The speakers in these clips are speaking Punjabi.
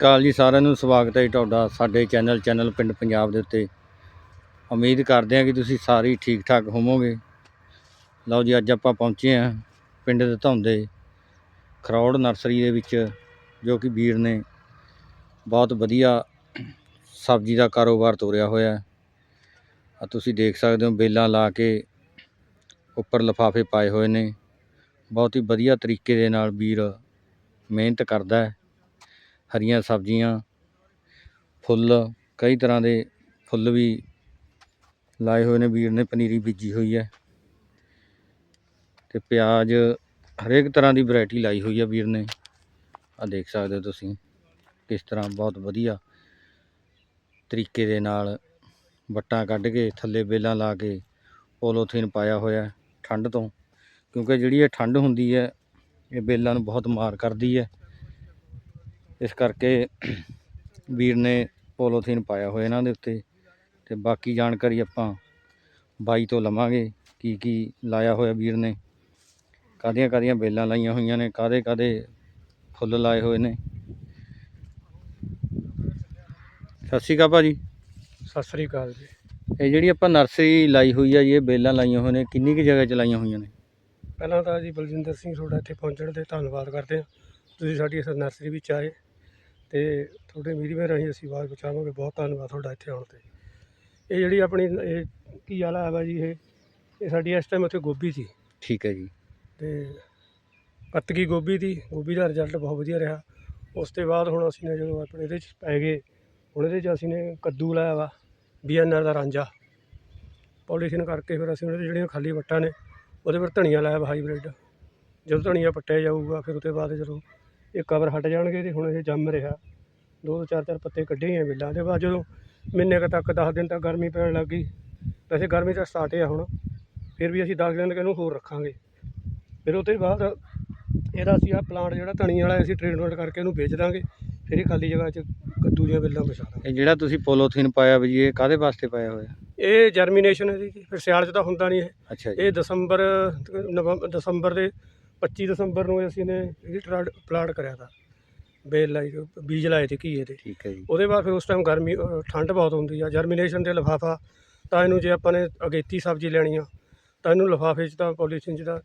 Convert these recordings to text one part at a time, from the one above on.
ਕਾਲ ਜੀ ਸਾਰਿਆਂ ਨੂੰ ਸਵਾਗਤ ਹੈ ਜੀ ਤੁਹਾਡਾ ਸਾਡੇ ਚੈਨਲ ਚੈਨਲ ਪਿੰਡ ਪੰਜਾਬ ਦੇ ਉੱਤੇ। ਉਮੀਦ ਕਰਦੇ ਹਾਂ ਕਿ ਤੁਸੀਂ ਸਾਰੇ ਠੀਕ ਠਾਕ ਹੋਵੋਗੇ। ਲਓ ਜੀ, ਅੱਜ ਆਪਾਂ ਪਹੁੰਚੇ ਹਾਂ ਪਿੰਡ ਦੇ ਧੌਂਦੇ ਖਰੌੜ ਨਰਸਰੀ ਦੇ ਵਿੱਚ, ਜੋ ਕਿ ਵੀਰ ਨੇ ਬਹੁਤ ਵਧੀਆ ਸਬਜ਼ੀ ਦਾ ਕਾਰੋਬਾਰ ਤੋਰਿਆ ਹੋਇਆ ਹੈ। ਆ ਤੁਸੀਂ ਦੇਖ ਸਕਦੇ ਹੋ, ਬੇਲਾਂ ਲਾ ਕੇ ਉੱਪਰ ਲਿਫਾਫੇ ਪਾਏ ਹੋਏ ਨੇ। ਬਹੁਤ ਹੀ ਵਧੀਆ ਤਰੀਕੇ ਦੇ ਨਾਲ ਵੀਰ ਮਿਹਨਤ ਕਰਦਾ ਹੈ। ਹਰੀਆਂ ਸਬਜ਼ੀਆਂ, ਫੁੱਲ, ਕਈ ਤਰ੍ਹਾਂ ਦੇ ਫੁੱਲ ਵੀ ਲਾਏ ਹੋਏ ਨੇ, ਵੀਰ ਨੇ ਪਨੀਰੀ ਬੀਜੀ ਹੋਈ ਹੈ। ਤੇ ਪਿਆਜ਼ ਹਰੇਕ ਤਰ੍ਹਾਂ ਦੀ ਵੈਰਾਈਟੀ ਲਾਈ ਹੋਈ ਹੈ ਵੀਰ ਨੇ। ਆ ਦੇਖ ਸਕਦੇ ਹੋ ਤੁਸੀਂ, ਕਿਸ ਤਰ੍ਹਾਂ ਬਹੁਤ ਵਧੀਆ ਤਰੀਕੇ ਦੇ ਨਾਲ ਵੱਟਾਂ ਕੱਢ ਕੇ, ਥੱਲੇ ਬੇਲਾਂ ਲਾ ਕੇ ਪੋਲੋਥੀਨ ਪਾਇਆ ਹੋਇਆ ਠੰਡ ਤੋਂ, ਕਿਉਂਕਿ ਜਿਹੜੀ ਇਹ ਠੰਡ ਹੁੰਦੀ ਹੈ, ਇਹ ਬੇਲਾਂ ਨੂੰ ਬਹੁਤ ਮਾਰ ਕਰਦੀ ਹੈ। ਇਸ ਕਰਕੇ ਵੀਰ ਨੇ ਪੋਲੋਥੀਨ ਪਾਇਆ ਹੋਇਆ ਇਹਨਾਂ ਦੇ ਉੱਤੇ ਤੇ ਬਾਕੀ ਜਾਣਕਾਰੀ ਆਪਾਂ ਬਾਈ ਤੋਂ ਲਵਾਂਗੇ ਕੀ ਕੀ ਲਾਇਆ ਹੋਇਆ ਵੀਰ ਨੇ ਕਾਹਦੀਆਂ ਕਾਹਦੀਆਂ ਬੇਲਾਂ ਲਾਈਆਂ ਹੋਈਆਂ ਨੇ ਕਾਹਦੇ ਕਾਹਦੇ ਫੁੱਲ ਲਾਏ ਹੋਏ ਨੇ। ਸਤਿ ਸ਼੍ਰੀ ਅਕਾਲ ਭਾਜੀ। ਸਤਿ ਸ੍ਰੀ ਅਕਾਲ ਜੀ। ਇਹ ਜਿਹੜੀ ਆਪਾਂ ਨਰਸਰੀ ਲਾਈ ਹੋਈ ਆ ਜੀ ਇਹ ਬੇਲਾਂ ਲਾਈਆਂ ਹੋਈਆਂ ਨੇ ਕਿੰਨੀ ਕੁ ਜਗ੍ਹਾ 'ਚ ਲਾਈਆਂ ਹੋਈਆਂ ਨੇ? ਪਹਿਲਾਂ ਤਾਂ ਜੀ ਬਲਜਿੰਦਰ ਸਿੰਘ ਤੁਹਾਡਾ ਇੱਥੇ ਪਹੁੰਚਣ ਤੇ ਧੰਨਵਾਦ ਕਰਦੇ ਹਾਂ। ਤੁਸੀਂ ਸਾਡੀ ਇਸ ਨਰਸਰੀ ਵਿੱਚ ਆਏ। ਤੇ ਤੁਹਾਡੇ ਮੀਡੀਆ ਰਾਹੀਂ ਅਸੀਂ ਆਵਾਜ਼ ਪਹੁੰਚਾਵਾਂਗੇ। ਬਹੁਤ ਧੰਨਵਾਦ ਤੁਹਾਡਾ ਇੱਥੇ ਆਉਣ ਤੇ। ਇਹ ਜਿਹੜੀ ਆਪਣੀ ਇਹ ਕੀ ਵਾਲਾ ਹੈ ਵਾ ਜੀ ਇਹ? ਇਹ ਸਾਡੀ ਇਸ ਟਾਈਮ ਉੱਥੇ ਗੋਭੀ ਸੀ। ਠੀਕ ਹੈ ਜੀ। ਤੇ ਕੱਤਕੀ ਗੋਭੀ ਦੀ ਗੋਭੀ ਦਾ ਰਿਜ਼ਲਟ ਬਹੁਤ ਵਧੀਆ ਰਿਹਾ। ਉਸ ਤੋਂ ਬਾਅਦ ਹੁਣ ਅਸੀਂ ਨੇ ਜਦੋਂ ਆਪਣੇ ਇਹਦੇ 'ਚ ਪੈ ਗਏ ਹੁਣ ਇਹਦੇ 'ਚ ਅਸੀਂ ਨੇ ਕੱਦੂ ਲਾਇਆ ਵਾ ਬੀਐਨਆਰ ਦਾ ਰਾਂਝਾ। ਪੋਲੀਥੀਨ ਕਰਕੇ ਫਿਰ ਅਸੀਂ ਉਹਦੇ ਜਿਹੜੀਆਂ ਖਾਲੀ ਵੱਟਾਂ ਨੇ ਉਹਦੇ ਪਰ ਧਨੀਆ ਲਾਇਆ ਵਾ ਹਾਈਬ੍ਰਿਡ ਜਦੋਂ ਧਨੀਆ ਪੱਟਿਆ ਜਾਊਗਾ ਫਿਰ ਉਹਦੇ ਬਾਅਦ ਜਦੋਂ ਇਹ ਕਵਰ ਹਟ ਜਾਣਗੇ ਤੇ ਹੁਣ ਇਹ ਜੰਮ ਰਿਹਾ। ਦੋ ਦੋ ਚਾਰ ਚਾਰ ਪੱਤੇ ਕੱਢੇ ਆ ਬਿੱਲਾਂ ਦੇ ਬਾਅਦ। ਜਦੋਂ ਮਹੀਨੇ ਕੁ ਤੱਕ 10 ਦਿਨ ਤੱਕ ਗਰਮੀ ਪੈਣ ਲੱਗ ਗਈ ਵੈਸੇ ਗਰਮੀ ਤਾਂ ਸਟਾਰਟ ਆ ਹੁਣ। ਫਿਰ ਵੀ ਅਸੀਂ 10 ਦਿਨ ਤੱਕ ਇਹਨੂੰ ਹੋਰ ਰੱਖਾਂਗੇ। ਫਿਰ ਉਹ ਤੋਂ ਬਾਅਦ ਇਹਦਾ ਅਸੀਂ ਆ ਪਲਾਂਟ ਜਿਹੜਾ ਧਨੀਆ ਵਾਲਾ ਅਸੀਂ ਟ੍ਰੀਟਮੈਂਟ ਕਰਕੇ ਇਹਨੂੰ ਵੇਚ ਦਾਂਗੇ। ਫਿਰ ਇਹ ਖਾਲੀ ਜਗ੍ਹਾ 'ਚ ਕੱਦੂ ਦੀਆਂ ਬਿੱਲਾਂ ਵਿਛਾ ਦਾਂਗੇ। ਇਹ ਜਿਹੜਾ ਤੁਸੀਂ ਪੋਲੋਥੀਨ ਪਾਇਆ ਵੀ ਜੀ ਇਹ ਕਾਹਦੇ ਵਾਸਤੇ ਪਾਇਆ ਹੋਇਆ? ਇਹ ਜਰਮੀਨੇਸ਼ਨ ਹੈ ਜੀ। ਫਿਰ ਸਿਆਲ 'ਚ ਤਾਂ ਹੁੰਦਾ ਨਹੀਂ ਇਹ। ਅੱਛਾ ਜੀ। ਇਹ ਦਸੰਬਰ ਨਵੰਬਰ ਦਸੰਬਰ ਦੇ 25 ਦਸੰਬਰ ਨੂੰ ਅਸੀਂ ਨੇ ਇਹਦੀ ਟਰਾ- ਪਲਾਂਟ ਕਰਿਆ ਤਾ। ਬੇਲ ਲਾਈ ਤੇ ਬੀਜ ਲਾਏ ਤੇ ਘੀਏ ਦੇ ਠੀਕ ਹੈ ਜੀ। ਉਹਦੇ ਬਾਅਦ ਫਿਰ ਉਸ ਟਾਈਮ ਗਰਮੀ ਠੰਡ ਬਹੁਤ ਹੁੰਦੀ ਆ। ਜਰਮੀਨੇਸ਼ਨ ਦੇ ਲਿਫਾਫਾ ਤਾਂ ਇਹਨੂੰ ਜੇ ਆਪਾਂ ਨੇ ਅਗੇਤੀ ਸਬਜ਼ੀ ਲੈਣੀ ਆ ਤਾਂ ਇਹਨੂੰ ਲਿਫਾਫੇ 'ਚ ਤਾਂ ਪੋਲੀਥੀਨ 'ਚ ਤਾਂ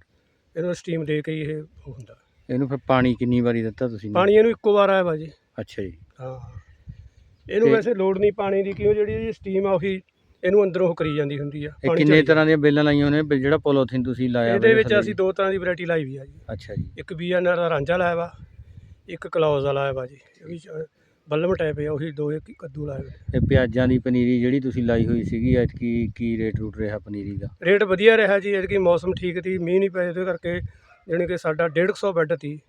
ਇਹਨੂੰ ਸਟੀਮ ਦੇ ਕੇ ਹੀ ਇਹ ਹੁੰਦਾ। ਇਹਨੂੰ ਫਿਰ ਪਾਣੀ ਕਿੰਨੀ ਵਾਰੀ ਦਿੱਤਾ ਤੁਸੀਂ? ਪਾਣੀ ਇਹਨੂੰ ਇੱਕੋ ਵਾਰ ਆਇਆ ਵਾ ਜੀ। ਅੱਛਾ ਜੀ। ਹਾਂ। ਇਹਨੂੰ ਤੇ- ਵੈਸੇ ਲੋੜ ਨਹੀਂ ਪਾਣੀ ਦੀ ਕਿਉਂ ਜਿਹੜੀ ਇਹਦੀ ਸਟੀਮ ਆ ਉਹੀ ਇਹਨੂੰ ਅੰਦਰੋਂ ਉਹ ਕਰੀ ਜਾਂਦੀ ਹੁੰਦੀ ਆ ਇਹ ਪਾਣੀ ਕਿੰਨੇ। ਤਰ੍ਹਾਂ ਦੀਆਂ ਬੇਲਾਂ ਲਾਈਆਂ ਨੇ ਜਿਹੜਾ ਪੋਲੋਥੀਨ ਤੁਸੀਂ ਲਾਇਆ ਇਹਦੇ ਹੋਇਆ ਵਿੱਚ ਥੱਲੇ। ਅਸੀਂ ਦੋ ਤਰ੍ਹਾਂ ਦੀ ਵੈਰਾਈਟੀ ਲਾਈ ਵੀ ਆ ਜੀ। ਅੱਛਾ ਜੀ। ਇੱਕ ਬੀਐਨਆਰ ਦਾ ਰਾਂਝਾ ਲਾਇਆ ਵਾ ਇੱਕ ਕਲੌਜ਼ ਦਾ ਲਾਇਆ ਵਾ ਜੀ। ਇਹ ਵੀ ਚ- ਬੱਲਮ ਟਾਈਪ ਆ ਉਹੀ ਦੋ ਇੱਕ ਕੱਦੂ ਹੋਏ। ਇਹ ਪਿਆਜ਼ਾਂ ਦੀ ਪਨੀਰੀ ਜਿਹੜੀ ਤੁਸੀਂ ਲਾਈ ਹੋਈ ਸੀਗੀ ਐਤਕੀ ਕੀ ਰੇਟ ਰੂਟ ਰਿਹਾ ਪਨੀਰੀ ਦਾ? ਰੇਟ ਵਧੀਆ ਰਿਹਾ ਜੀ ਐਤਕੀ ਮੌਸਮ ਠੀਕ ਸੀ ਮੀਂਹ ਨਹੀਂ ਪਏ ਉਹਦੇ ਕਰਕੇ ਜਾਣੀ ਕਿ ਸਾਡਾ 150 ਬੈੱਡ ਤੀ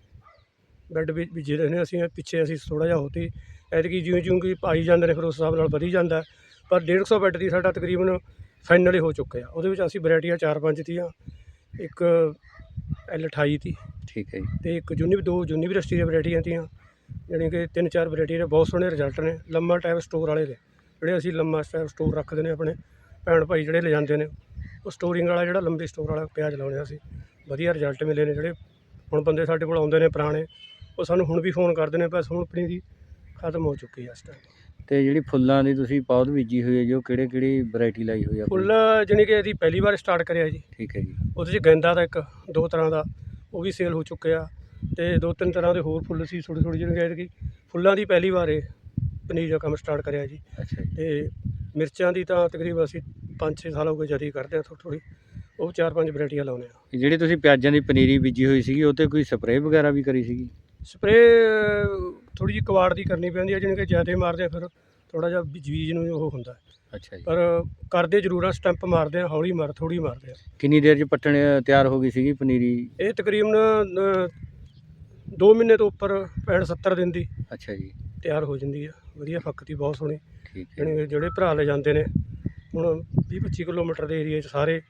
ਬੈੱਡ ਵੀ ਬੀਜੇ ਰਹੇ ਨੇ ਅਸੀਂ ਪਿੱਛੇ ਅਸੀਂ ਥੋੜਾ ਜਿਹਾ ਹੋਤੀ ਐਤਕੀ ਜਿਉਂ ਜਿਉਂ ਕਿ ਪਾਈ ਜਾਂਦੇ ਨੇ ਫਿਰ ਉਸ ਹਿਸਾਬ ਨਾਲ ਵਧੀ ਜਾਂਦਾ। ਪਰ 150 ਬੈੱਡ ਦੀ ਸਾਡਾ ਤਕਰੀਬਨ ਫਾਈਨਲ ਹੀ ਹੋ ਚੁੱਕਿਆ। ਉਹਦੇ ਵਿੱਚ ਅਸੀਂ ਵੈਰਾਈਟੀਆਂ ਚਾਰ ਪੰਜ ਤੀਆਂ ਇੱਕ ਐਲ 28 ਤੀ ਠੀਕ ਹੈ ਜੀ। ਤੇ ਇੱਕ ਯੂਨੀ ਦੋ ਯੂਨੀਵਰਸਿਟੀ ਦੀਆਂ ਵੈਰਾਈਟੀਆਂ ਤੀਆਂ ਜਾਣੀ ਕਿ ਤਿੰਨ ਚਾਰ ਵੈਰਾਈਟੀ ਦੇ ਬਹੁਤ ਸੋਹਣੇ ਰਿਜ਼ਲਟ ਨੇ ਲੰਮਾ ਟਾਈਮ ਸਟੋਰ ਵਾਲੇ ਨੇ ਜਿਹੜੇ ਅਸੀਂ ਲੰਮਾ ਟਾਈਮ ਸਟੋਰ ਰੱਖਦੇ ਨੇ ਆਪਣੇ ਭੈਣ ਭਾਈ ਜਿਹੜੇ ਲੈ ਜਾਂਦੇ ਨੇ ਉਹ ਸਟੋਰਿੰਗ ਵਾਲਾ ਜਿਹੜਾ ਲੰਬੇ ਸਟੋਰ ਵਾਲਾ ਪਿਆਜ਼ ਲਾਉਣੇ ਅਸੀਂ ਵਧੀਆ ਰਿਜ਼ਲਟ ਮਿਲੇ ਨੇ ਜਿਹੜੇ ਹੁਣ ਬੰਦੇ ਸਾਡੇ ਕੋਲ ਆਉਂਦੇ ਨੇ ਪੁਰਾਣੇ ਉਹ ਸਾਨੂੰ ਹੁਣ ਵੀ ਫੋਨ ਕਰਦੇ ਨੇ ਬਸ ਹੁਣ ਪਨੀਰੀ ਖਤਮ ਹੋ ਚੁੱਕੀ ਹੈ ਇਸ ਟਾਈਮ ਤੇ ਜਿਹੜੀ ਫੁੱਲਾਂ ਦੀ ਤੁਸੀਂ ਪੌਦ ਬੀਜੀ ਹੋਈ ਹੈ ਜੋ ਕਿਹੜੇ ਕਿਹੜੀ ਵੈਰਾਈਟੀ ਲਾਈ ਹੋਈ ਆ ਆਪਣੀ? ਫੁੱਲ ਜਾਣੀ ਕਿ ਇਹਦੀ ਪਹਿਲੀ ਵਾਰ ਸਟਾਰਟ ਕਰਿਆ ਜੀ। ਠੀਕ ਹੈ ਜੀ। ਉਹਦੇ 'ਚ ਗੈਂਦਾ ਦਾ ਇੱਕ ਦੋ ਤਰ੍ਹਾਂ ਦਾ ਉਹ ਵੀ ਸੇਲ ਹੋ ਚੁੱਕਿਆ ਤੇ ਦੋ ਤਿੰਨ ਤਰ੍ਹਾਂ ਦੇ ਹੋਰ ਫੁੱਲ ਸੀ ਥੋੜ੍ਹੀ ਥੋੜ੍ਹੀ ਜਿਹੀ ਐਤਕੀ ਫੁੱਲਾਂ ਦੀ ਪਹਿਲੀ ਵਾਰ ਇਹ ਪਨੀਰ ਦਾ ਕੰਮ ਸਟਾਰਟ ਕਰਿਆ ਜੀ। ਅੱਛਾ ਜੀ। ਤੇ ਮਿਰਚਾਂ ਦੀ ਤਾਂ ਤਕਰੀਬਨ ਅਸੀਂ 5-6 ਸਾਲ ਹੋ ਗਏ ਜਰੀ ਕਰਦੇ ਆ ਥੋੜ੍ਹੀ ਥੋੜ੍ਹੀ। ਉਹ ਚਾਰ ਪੰਜ ਵੈਰਾਈਟੀਆਂ ਲਾਉਂਦੇ ਆ। ਇਹ ਜਿਹੜੀ ਤੁਸੀਂ ਪਿਆਜ਼ਾਂ ਦੀ ਪਨੀਰੀ ਬੀਜੀ ਹੋਈ ਸੀਗੀ ਉਹ ਤੇ ਕੋਈ ਸਪਰੇਅ ਵਗੈਰਾ ਵੀ ਕਰੀ ਸੀਗੀ? ਸਪਰੇ ਥੋੜੀ ਜਿਹੀ ਕਵਾੜ ਦੀ ਕਰਨੀ ਪੈਂਦੀ ਹੈ ਜਿਹਨੇ ਕਿ ਜ਼ਿਆਦਾ ਮਾਰਦੇ ਆ ਫਿਰ। ਥੋੜਾ ਜਿਹਾ ਬੀਜ ਨੂੰ ਉਹ ਹੁੰਦਾ ਅੱਛਾ ਜੀ। ਪਰ ਕਰਦੇ ਜ਼ਰੂਰ ਆ ਸਟੈਂਪ ਮਾਰਦੇ ਆ ਹੌਲੀ ਮਾਰ ਥੋੜੀ ਮਾਰਦੇ ਆ। ਕਿੰਨੀ ਦੇਰ 'ਚ ਪੱਟਣ ਤਿਆਰ ਹੋ ਗਈ ਸੀਗੀ ਪਨੀਰੀ? ਇਹ ਤਕਰੀਬਨ 2 ਮਹੀਨੇ ਤੋਂ ਉੱਪਰ 65 70 ਦਿਨ ਦੀ ਅੱਛਾ ਜੀ। ਤਿਆਰ ਹੋ ਜਾਂਦੀ ਆ। ਵਧੀਆ ਫੱਕਦੀ ਬਹੁਤ ਸੋਹਣੀ। ਠੀਕ ਹੈ। ਜਾਣੀ ਕਿ ਜਿਹੜੇ ਭਰਾ ਲੈ ਜਾਂਦੇ ਨੇ ਹੁਣ 20 25 ਕਿਲੋਮੀਟਰ ਦੇ ਏਰੀਆ 'ਚ ਸਾਰੇ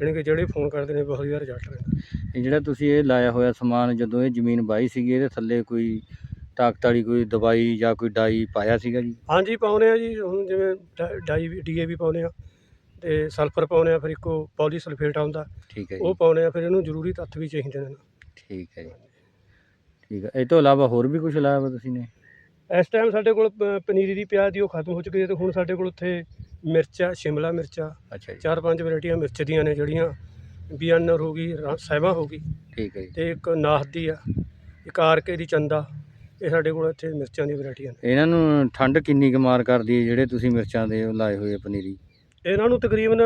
ਜਾਣੀ ਕਿ ਜਿਹੜੇ ਫੋਨ ਕਰਦੇ ਨੇ ਬਹੁਤ ਵਧੀਆ ਰਿਜ਼ਲਟ ਰਹਿੰਦਾ। ਇਹ ਜਿਹੜਾ ਤੁਸੀਂ ਇਹ ਲਾਇਆ ਹੋਇਆ ਸਮਾਨ ਜਦੋਂ ਇਹ ਜ਼ਮੀਨ ਵਾਹੀ ਸੀਗੀ ਇਹਦੇ ਥੱਲੇ ਕੋਈ ਤਾਕਤ ਵਾਲੀ ਕੋਈ ਦਵਾਈ ਜਾਂ ਕੋਈ ਡਾਈ ਪਾਇਆ ਸੀਗਾ ਜੀ? ਹਾਂਜੀ ਪਾਉਨੇ ਆ ਜੀ। ਹੁਣ ਜਿਵੇਂ ਡਾ- ਡਾਈ ਵੀ ਡੀਏਵੀ ਪਾਉਨੇ ਆ ਤੇ ਸਲਫਰ ਪਾਉਨੇ ਆ ਫਿਰ ਇੱਕੋ ਪੋਲੀਸਲਫੇਟ ਆਉਂਦਾ ਠੀਕ ਹੈ ਉਹ ਜੀ। ਪਾਉਨੇ ਆ ਫਿਰ ਇਹਨੂੰ ਜ਼ਰੂਰੀ ਤੱਤ ਵੀ ਚਾਹੀਦੇ ਨੇ ਠੀਕ ਹੈ ਜੀ। ਠੀਕ ਹੈ। ਇਹ ਤੋਂ ਇਲਾਵਾ ਹੋਰ ਵੀ ਕੁਝ ਲਾਇਆ ਵਾ ਤੁਸੀਂ ਨੇ? ਇਸ ਟਾਈਮ ਸਾਡੇ ਕੋਲ ਪ- ਪਨੀਰੀ ਦੀ ਪਿਆਜ਼ ਦੀ ਉਹ ਖਤਮ ਹੋ ਚੁੱਕੀ ਹੈ ਤੇ ਹੁਣ ਸਾਡੇ ਕੋਲ ਉੱਥੇ ਮਿਰਚਾ ਸ਼ਿਮਲਾ ਮਿਰਚਾ ਅੱਛਾ ਜੀ। ਚਾਰ ਪੰਜ ਵੈਰਾਈਟੀਆਂ ਮਿਰਚ ਦੀਆਂ ਨੇ ਜਿਹੜੀਆਂ। ਬੀਐਨਆਰ ਹੋ ਗਈ ਰਾ- ਹੋ ਗਈ ਠੀਕ ਹੈ ਜੀ। ਤੇ ਇੱਕ ਨਾਥ ਦੀ ਆ ਇੱਕ ਆਰਕੇ ਦੀ ਚੰਦਾ। ਇਹ ਸਾਡੇ ਕੋਲ ਇੱਥੇ ਮਿਰਚਾਂ ਦੀ ਵੈਰਾਈਟੀਆਂ ਨੇ। ਇਹਨਾਂ ਨੂੰ ਠੰਡ ਕਿੰਨੀ ਕੁ ਮਾਰ ਕਰਦੀ ਹੈ ਜਿਹੜੇ ਤੁਸੀਂ ਮਿਰਚਾਂ ਦੇ ਉਹ ਲਾਏ ਹੋਏ ਆ ਪਨੀਰੀ? ਇਹਨਾਂ ਨੂੰ ਤਕਰੀਬਨ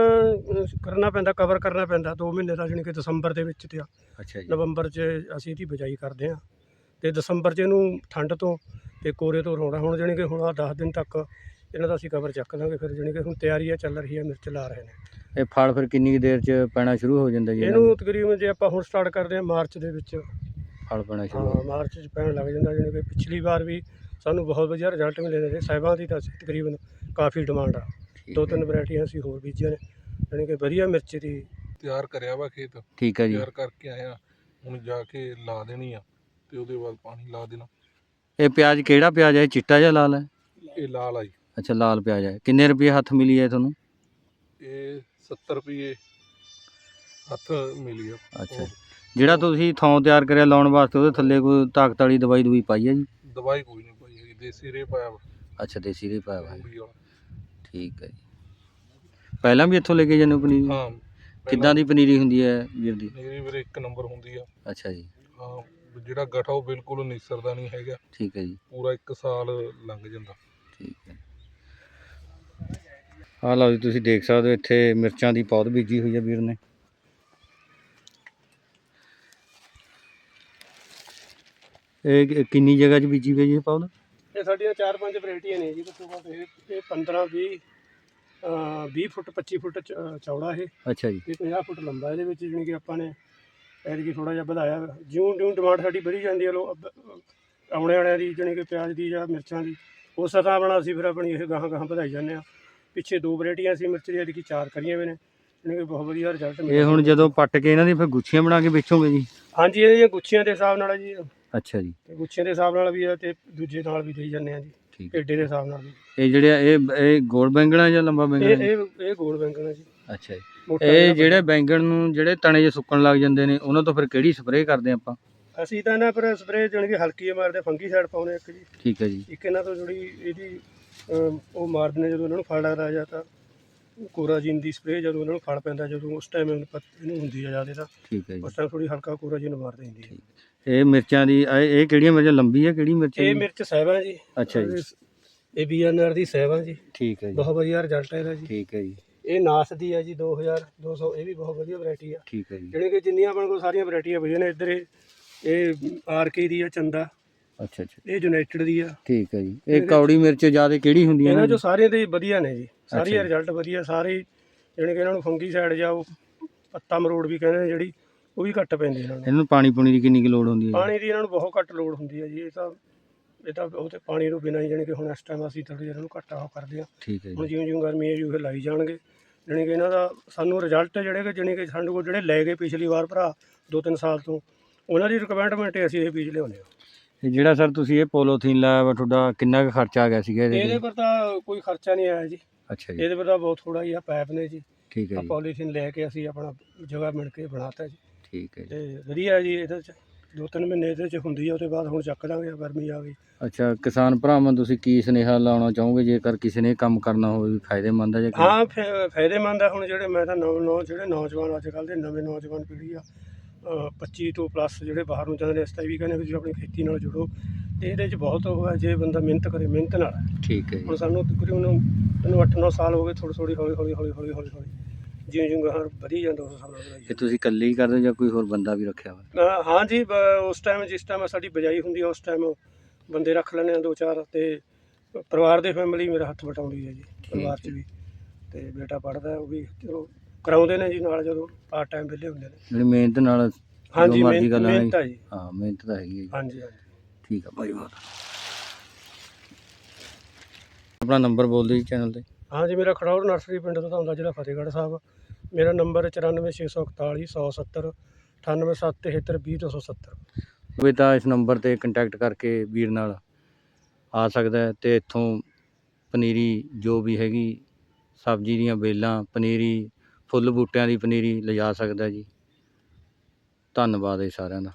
ਕਰਨਾ ਪੈਂਦਾ ਕਵਰ ਕਰਨਾ ਪੈਂਦਾ 2 ਮਹੀਨੇ ਦਾ ਜਾਣੀ ਕਿ ਦਸੰਬਰ ਦੇ ਵਿੱਚ ਤੇ ਆ। ਅੱਛਾ ਜੀ। ਨਵੰਬਰ 'ਚ ਅਸੀਂ ਇਹਦੀ ਬਿਜਾਈ ਕਰਦੇ ਆ ਤੇ ਦਸੰਬਰ 'ਚ ਇਹਨੂੰ ਠੰਡ ਤੋਂ ਤੇ ਕੋਰੇ ਤੋਂ ਰੋਣਾ। ਹੁਣ ਜਾਣੀ ਕਿ ਹੁਣ ਆ 10 ਦਿਨ ਤੱਕ ਇਹਨਾਂ ਦਾ ਅਸੀਂ ਕਵਰ ਚੱਕ ਦਾਂਗੇ ਫਿਰ ਜਾਣੀ ਕਿ ਹੁਣ ਤਿਆਰੀ ਆ ਚੱਲ ਰਹੀ ਹੈ ਮਿਰਚ ਲਾ ਰਹੇ ਨੇ। ਇਹ ਫਲ ਫਿਰ ਕਿੰਨੀ ਕੁ ਦੇਰ ਚ ਪੈਣਾ ਸ਼ੁਰੂ ਹੋ ਜਾਂਦਾ ਜੀ ਇਹਨਾਂ? ਤਕਰੀਬਨ ਜੇ ਆਪਾਂ ਹੁਣ ਸਟਾਰਟ ਕਰਦੇ ਆ ਮਾਰਚ ਦੇ ਵਿੱਚ। ਫਲ ਪੈਣਾ ਸ਼ੁਰੂ ਹਾਂ ਹੋ ਮਾਰਚ 'ਚ ਪੈਣ ਲੱਗ ਜਾਂਦਾ ਜਾਣੀ ਕਿ ਪਿਛਲੀ ਵਾਰ ਵੀ ਸਾਨੂੰ ਬਹੁਤ ਵਧੀਆ ਰਿਜ਼ਲਟ ਮਿਲੇ ਨੇ। ਸਾਹਿਬਾਂ ਦੀ ਤਾਂ ਅਸੀਂ ਤਕਰੀਬਨ ਕਾਫੀ ਡਿਮਾਂਡ ਆ। ਠੀਕ ਦੋ ਹੈ। ਤਿੰਨ ਵੈਰਾਈਟੀਆਂ ਅਸੀਂ ਹੋਰ ਬੀਜੀਆਂ ਨੇ ਜਾਣੀ ਕਿ ਵਧੀਆ ਮਿਰਚ ਦੀ ਤਿਆਰ ਕਰਿਆ ਵਾ ਖੇਤ। ਠੀਕ ਹੈ ਜੀ। ਤਿਆਰ ਕਰਕੇ ਆਇਆ ਹੁਣ ਜਾ ਕੇ ਲਾ ਦੇਣੀ ਆ ਤੇ ਉਹਦੇ ਬਾਅਦ ਪਾਣੀ ਲਾ ਦੇਣਾ। ਇਹ ਪਿਆਜ਼ ਕਿਹੜਾ ਪਿਆਜ਼ ਹੈ? ਇਹ ਚਿੱਟਾ ਜਾਂ ਲਾਲ ਹੈ? ਇਹ ਲਾਲ ਆਈ ਅੱਛਾ ਲਾਲ ਪਿਆਜ਼ ਹੈ। ਕਿੰਨੇ ਰੁਪਏ ਹੱਥ ਮਿਲੀ ਹੈ ਤੁਹਾਨੂੰ? ਇਹ 70 ਰੁਪਏ ਹੱਥ ਮਿਲੀ ਆ। ਅੱਛਾ। ਜਿਹੜਾ ਤੁਸੀਂ ਥੋਂ ਤਿਆਰ ਕਰਿਆ ਲਾਉਣ ਵਾਸਤੇ ਉਹਦੇ ਥੱਲੇ ਕੋਈ ਤਾਕਤ ਵਾਲੀ ਦਵਾਈ ਦਵਾਈ ਪਾਈ ਹੈ ਜੀ? ਦਵਾਈ ਕੋਈ ਨਹੀਂ ਪਾਈ ਹੈਗੀ ਦੇਸੀ ਰੇ ਪਾਇਆ ਵਾ, ਅੱਛਾ ਦੇਸੀ ਰੇ ਪਾਇਆ ਰੂੜੀ ਵਾਲਾ। ਠੀਕ ਹੈ ਜੀ। ਪਹਿਲਾਂ ਵੀ ਇੱਥੋਂ ਲੈ ਕੇ ਜਾਂਦੇ ਹੋ ਪਨੀਰੀ? ਹਾਂ ਕਿੱਦਾਂ ਦੀ ਪਨੀਰੀ ਹੁੰਦੀ ਹੈ ਵੀਰ ਦੀ ਮੇਰੀ ਵੀਰੇ ਇੱਕ ਨੰਬਰ ਹੁੰਦੀ ਆ। ਅੱਛਾ ਜੀ। ਹਾਂ ਜਿਹੜਾ ਗਠਾ ਉਹ ਬਿਲਕੁਲ ਨਿਸਰਦਾ ਨਹੀਂ ਹੈਗਾ। ਠੀਕ ਹੈ ਜੀ। ਪੂਰਾ ਇੱਕ ਸਾਲ ਲੰਘ ਜਾਂਦਾ। ਠੀਕ ਹੈ ਆਹ ਲਓ ਜੀ ਤੁਸੀਂ ਦੇਖ ਸਕਦੇ ਹੋ ਇੱਥੇ ਮਿਰਚਾਂ ਦੀ ਪੌਦ ਬੀਜੀ ਹੋਈ ਹੈ ਵੀਰ ਨੇ। ਇਹ ਕਿੰਨੀ ਜਗ੍ਹਾ 'ਚ ਬੀਜੀ ਹੋਈ ਹੈ ਇਹ ਪੌਦ ਇਹ ਸਾਡੀਆਂ ਚਾਰ ਪੰਜ ਵੈਰਾਈਟੀਆਂ ਨੇ ਜੀ ਘੱਟੋ ਘੱਟ ਇਹ ਇਹ 15 20 ਅ 20 ਫੁੱਟ 25 ਫੁੱਟ ਚੌੜਾ ਇਹ। ਅੱਛਾ ਜੀ। ਤੇ 50 ਫੁੱਟ ਲੰਬਾ ਇਹਦੇ ਵਿੱਚ ਜਾਣੀ ਕਿ ਆਪਾਂ ਨੇ ਐਤਕੀ ਥੋੜਾ ਜਿਹਾ ਵਧਾਇਆ। ਵਾ। ਜਿਉਂ ਜਿਉਂ ਡਿਮਾਂਡ ਸਾਡੀ ਵਧੀ ਜਾਂਦੀ ਹੈ ਲੋ ਆਉਣੇ ਵਾਲਿਆਂ ਦੀ ਜਾਣੀ ਕਿ ਪਿਆਜ਼ ਦੀ ਜਾਂ ਮਿਰਚਾਂ ਦੀ ਉਸ ਹਿਸਾਬ ਨਾਲ ਅਸੀਂ ਫਿਰ ਆਪਣੀ ਇਹ ਗਾਹਾਂ ਗਾਹਾਂ ਵਧਾਈ ਜਾਂਦੇ ਆ ਪਿੱਛੇ ਦੋ ਵੈਰਾਈਟੀਆਂ ਸੀ ਮਿਰਚ ਦੀ ਐਤਕੀ ਚਾਰ ਕਰੀਆਂ ਹੋਏ ਨੇ ਜਾਣੀ ਕਿ ਬਹੁਤ ਵਧੀਆ ਰਿਜ਼ਲਟ ਇਹ ਹੁਣ ਜਦੋਂ ਪੱਟ ਕੇ ਇਹਨਾਂ ਦੀ ਫਿਰ ਗੁੱਛੀਆਂ ਬਣਾ ਕੇ ਵੇਚੋਗੇ ਜੀ? ਹਾਂਜੀ ਇਹਦੀਆਂ ਗੁੱਛੀਆਂ ਦੇ ਹਿਸਾਬ ਨਾਲ ਜੀ। ਅੱਛਾ ਜੀ। ਤੇ ਗੁੱਛੀਆਂ ਦੇ ਹਿਸਾਬ ਨਾਲ ਵੀ ਆ ਤੇ ਦੂਜੇ ਨਾਲ ਵੀ ਦੇਈ ਜਾਂਦੇ ਆ ਜੀ। ਠੀਕ ਦੇ ਹਿਸਾਬ ਨਾਲ ਵੀ। ਇਹ ਜਿਹੜੇ ਆ, ਇਹ ਇਹ ਗੋਲ ਬੈਂਗਣਾ ਜਾਂ ਲੰਬਾ ਇਹ ਬੈਂਗਣਾ? ਇਹ ਇਹ ਗੋਲ ਬੈਂਗਣ ਜੀ। ਅੱਛਾ ਜੀ। ਮੋਟਾ ਇਹ ਜਿਹਾ ਜਿਹੜੇ ਬੈਂਗਣ। ਨੂੰ ਜਿਹੜੇ ਤਣੇ ਜੇ ਸੁੱਕਣ ਲੱਗ ਜਾਂਦੇ ਨੇ ਉਹਨਾਂ ਤੋਂ ਫਿਰ ਕਿਹੜੀ ਸਪਰੇਅ ਕਰਦੇ ਆਪਾਂ? ਅਸੀਂ ਤਾਂ ਨਾ ਪਰ ਸਪਰੇਅ ਜਾਣੀ ਕਿ ਹਲਕੀ ਜਿਹੀ ਮਾਰਦੇ ਫੰਗੀ ਸਾਈਡ ਪਾਉਂਦੇ ਇੱਕ ਜੀ। ਠੀਕ ਹੈ ਜੀ। ਇੱਕ ਇਹਨਾਂ ਤੋਂ ਜਿਹੜੀ ਇਹਦੀ ਅਮ, ਉਹ ਮਾਰਦੇ ਨੇ ਜਦੋਂ ਇਹਨਾਂ ਨੂੰ ਫਲ ਲੱਗਦਾ ਜਾਂ ਤਾਂ ਕੋਰਾਜੀਨ ਦੀ ਸਪਰੇਅ ਜਦੋਂ ਇਹਨਾਂ ਨੂੰ ਫਲ ਪੈਂਦਾ ਜਦੋਂ ਉਸ ਟਾਈਮ ਇਹਨੂੰ ਹੁੰਦੀ ਆ ਜ਼ਿਆਦਾ ਤਾਂ। ਠੀਕ ਹੈ ਜੀ। ਉਸ ਟਾਈਮ ਥੋੜੀ ਹਲਕਾ ਕੋਰਾਜੀਨ ਮਾਰ ਦਿੰਦੀ ਹੈ ਇਹ ਮਿਰਚਾਂ ਦੀ ਇਹ ਇਹ ਕਿਹੜੀਆਂ ਮਿਰਚਾਂ? ਲੰਬੀ ਹੈ ਕਿਹੜੀ ਮਿਰਚ? ਹੈ ਇਹ ਜੀ? ਮਿਰਚ ਸਹਿਬਾਂ ਜੀ। ਅੱਛਾ ਜੀ। ਇਹ ਬੀਐਨਆਰ ਦੀ ਸਹਿਬਾਂ ਜੀ। ਠੀਕ ਹੈ ਜੀ। ਬਹੁਤ ਵਧੀਆ ਰਿਜ਼ਲਟ ਹੈ ਇਹਦਾ ਜੀ। ਠੀਕ ਹੈ ਜੀ। ਇਹ ਨਾਸ ਦੀ ਹੈ ਜੀ 2200 ਇਹ ਵੀ ਬਹੁਤ ਵਧੀਆ ਵੈਰਾਈਟੀ ਆ। ਠੀਕ ਹੈ ਜੀ। ਜਿਹੜੇ ਕਿ ਜਿੰਨੀਆਂ ਆਪਣੇ ਕੋਲ ਸਾਰੀਆਂ ਵੈਰਾਈਟੀਆਂ ਵਧੀਆ ਨੇ ਇੱਧਰ ਇਹ ਇਹ ਆਰਕੇ ਦੀ ਆ ਚੰਦਾ। ਅੱਛਾ ਅੱਛਾ। ਇਹ ਯੂਨਾਈਟਿਡ ਦੀ ਆ। ਠੀਕ ਹੈ ਜੀ। ਇਹ ਕੌੜੀ ਮਿਰਚ ਜ਼ਿਆਦਾ ਕਿਹੜੀ ਹੁੰਦੀ ਹੈ ਇਹਨਾਂ ਚੋਂ ਸਾਰੀਆਂ ਦੇ ਵਧੀਆ ਨੇ ਜੀ। ਸਾਰੀਆਂ। ਰਿਜ਼ਲਟ ਵਧੀਆ ਸਾਰੇ ਜਾਣੀ ਕਿ ਇਹਨਾਂ ਨੂੰ ਫੰਗੀ ਸਾਈਡ ਜਾਂ ਉਹ ਪੱਤਾ ਮਰੋੜ ਵੀ ਕਹਿੰਦੇ ਨੇ ਜਿਹੜੀ ਉਹ ਵੀ ਘੱਟ ਪੈਂਦੀ ਇਹਨਾਂ ਨੂੰ। ਇਹਨਾਂ ਨੂੰ ਪਾਣੀ ਪੂਣੀ ਦੀ ਕਿੰਨੀ ਕੁ ਲੋੜ ਹੁੰਦੀ ਹੈ ਪਾਣੀ ਦੀ ਇਹਨਾਂ ਨੂੰ ਬਹੁਤ ਘੱਟ ਲੋੜ ਹੁੰਦੀ ਹੈ ਜੀ ਇਹ ਤਾਂ ਇਹ ਤਾਂ ਉਹ ਤੇ ਪਾਣੀ ਤੋਂ ਬਿਨਾਂ ਹੀ ਜਾਣੀ ਕਿ ਹੁਣ ਇਸ ਟਾਈਮ ਅਸੀਂ ਥੋੜ੍ਹੀ ਇਹਨਾਂ ਨੂੰ ਘੱਟ ਉਹ ਕਰਦੇ ਹਾਂ। ਠੀਕ ਹੈ ਹੁਣ ਜੀ ਜਿਉਂ ਜਿਉਂ ਗਰਮੀ ਆਈ ਉਹ ਲਾਈ ਜਾਣਗੇ। ਜਾਣੀ ਕਿ ਇਹਨਾਂ ਦਾ ਸਾਨੂੰ ਰਿਜ਼ਲਟ ਜਿਹੜੇ ਕਿ ਜਾਣੀ ਕਿ ਸਾਡੇ ਕੋਲ ਜਿਹੜੇ ਲੈ ਗਏ ਪਿਛਲੀ ਵਾਰ ਭਰਾ ਦੋ ਤਿੰਨ ਸਾਲ ਤੋਂ ਉਹਨਾਂ ਦੀ ਰਿਕਮੈਂਡਮੈਂਟ ਅਸੀਂ ਇਹ ਬੀਜ ਲਿਆਉਂਦੇ ਹਾਂ। ਇਹ ਜਿਹੜਾ ਸਰ ਤੁਸੀਂ ਇਹ ਪੋਲੋਥੀਨ ਲਾਇਆ ਵਾ ਤੁਹਾਡਾ ਕਿੰਨਾ ਕੁ ਖਰਚਾ ਆ ਗਿਆ ਸੀਗਾ ਇਹਦੇ ਇਹਦੇ ਤੇ? ਪਰ ਤਾਂ ਕੋਈ ਖਰਚਾ ਨਹੀਂ ਆਇਆ ਜੀ। ਅੱਛਾ ਜੀ। ਇਹਦੇ ਪਰ ਤਾਂ ਬਹੁਤ ਥੋੜਾ ਹੀ ਆ ਪਾਈਪ ਨੇ ਜੀ। ਠੀਕ ਹੈ ਆ ਜੀ ਪੋਲੀਥੀਨ ਲੈ ਕੇ ਅਸੀਂ ਆਪਣਾ ਜਗ੍ਹਾ ਮਿਲ ਕੇ ਬਣਾਤਾ ਜੀ। ਠੀਕ ਹੈ ਜੀ। ਤੇ ਵਧੀਆ ਜੀ ਇਹਦੇ ਚ ਦੋ ਤਿੰਨ ਮਹੀਨੇ ਇਹਦੇ ਚ ਹੁੰਦੀ ਆ ਉਹਦੇ ਬਾਅਦ ਹੁਣ ਚੱਕ ਦਾਂਗੇ ਗਰਮੀ ਆ ਗਈ। ਅੱਛਾ ਕਿਸਾਨ ਭਰਾਵਾਂ ਨੂੰ ਤੁਸੀਂ ਕੀ ਸੁਨੇਹਾ ਲਾਉਣਾ ਚਾਹੋਗੇ? ਜੇਕਰ ਕਿਸੇ ਨੇ ਇਹ ਕੰਮ ਕਰਨਾ ਹੋਵੇ ਵੀ ਫਾਇਦੇਮੰਦ ਹੈ ਜਾਂ ਕੀ? ਹਾਂ ਫਾਇਦੇਮੰਦ ਆ ਹੁਣ ਜਿਹੜੇ ਮੈਂ ਤਾਂ ਨੌ ਨੌ ਜਿਹੜੇ ਨੌਜਵਾਨ ਅੱਜ ਕੱਲ੍ਹ ਦੇ ਨਵੇਂ ਨੌਜਵਾਨ ਪੀੜ੍ਹੀ ਆ ਅ, 25 ਤੋਂ ਪਲੱਸ ਜਿਹੜੇ ਬਾਹਰ ਨੂੰ ਜਾਂਦੇ ਨੇ ਇਸ ਤਰ੍ਹਾਂ ਵੀ ਕਹਿੰਦੇ ਵੀ ਤੁਸੀਂ ਆਪਣੀ ਖੇਤੀ ਨਾਲ ਜੁੜੋ। ਤੇ ਇਹਦੇ ਚ ਬਹੁਤ ਉਹ ਹੈ ਜੇ ਬੰਦਾ ਮਿਹਨਤ ਕਰੇ ਮਿਹਨਤ ਨਾਲ। ਠੀਕ ਹੈ ਜੀ। ਹੁਣ ਸਾਨੂੰ ਤਕਰੀਬਨ ਮੈਨੂੰ 8-9 ਸਾਲ ਹੋ ਗਏ ਥੋੜੀ ਥੋੜੀ ਹੌਲੀ ਹੌਲੀ ਹੌਲੀ ਹੌਲੀ ਹੌਲੀ ਹੌਲੀ ਜਿਉਂ ਜਿਉਂ ਗਾਹਾਂ ਵਧੀ ਜਾਂਦਾ ਉਸ ਹਿਸਾਬ ਨਾਲ ਵਧਾਈ ਇਹ ਤੁਸੀਂ ਇਕੱਲੇ ਹੀ ਕਰਦੇ ਹੋ ਜਾਂ ਕੋਈ ਹੋਰ ਬੰਦਾ ਵੀ ਰੱਖਿਆ ਵਾ ਅ, ਹਾਂ ਜੀ ਬ- ਉਸ ਟਾਈਮ ਜਿਸ ਟਾਈਮ ਸਾਡੀ ਬਜਾਈ ਹੁੰਦੀ ਆ ਉਸ ਟਾਈਮ ਬੰਦੇ ਰੱਖ ਲੈਂਦੇ ਆ ਦੋ ਚਾਰ ਤੇ ਪਰਿਵਾਰ ਦੇ ਫੈਮਿਲੀ ਮੇਰਾ ਹੱਥ ਵਟਾਉਂਦੀ ਹੈ ਜੀ ਪਰਿਵਾਰ 'ਚ ਵੀ। ਤੇ ਬੇਟਾ ਪੜਦਾ ਉਹ ਵੀ ਚਲੋ ਕਰਾਉਂਦੇ ਨੇ ਜੀ ਨਾਲ ਜਦੋਂ ਪਾਰਟ ਟਾਈਮ ਵਿਹਲੇ ਹੁੰਦੇ ਨੇ। ਜਿਹੜੀ ਮਿਹਨਤ ਨਾਲ ਹਾਂਜੀ ਜੋ ਮਰਜ਼ੀ ਮਿਹਨਤ ਗੱਲਾਂ ਮਿਹਨਤ ਆ ਜੀ। ਹਾਂ ਮਿਹਨਤ ਤਾਂ ਹੈਗੀ ਹੈ ਜੀ। ਹਾਂਜੀ ਹਾਂਜੀ। ਠੀਕ ਆ ਭਾਈ ਬਹੁਤ। ਆਪਣਾ ਨੰਬਰ ਬੋਲ ਦਿਓ ਜੀ ਚੈਨਲ ਤੇ। ਹਾਂ ਜੀ ਮੇਰਾ ਖੜੌੜ ਨਰਸਰੀ ਪਿੰਡ ਤੋਂ ਹੁੰਦਾ ਜ਼ਿਲ੍ਹਾ ਫਤਿਹਗੜ੍ਹ ਸਾਹਿਬ। ਮੇਰਾ ਨੰਬਰ 94641 170 98773 ਹੋਵੇ ਤਾਂ ਇਸ ਨੰਬਰ ਤੇ ਕੰਟੈਕਟ ਕਰਕੇ ਵੀਰ ਨਾਲ ਆ ਸਕਦਾ ਹੈ ਤੇ ਇੱਥੋਂ ਪਨੀਰੀ ਜੋ ਵੀ ਹੈਗੀ, ਸਬਜ਼ੀ ਦੀਆਂ ਵੇਲਾਂ, ਪਨੀਰੀ, ਫੁੱਲ ਬੂਟਿਆਂ ਦੀ ਪਨੀਰੀ ਲਿਜਾ ਸਕਦਾ ਜੀ। ਧੰਨਵਾਦ ਹੈ ਸਾਰਿਆਂ ਦਾ।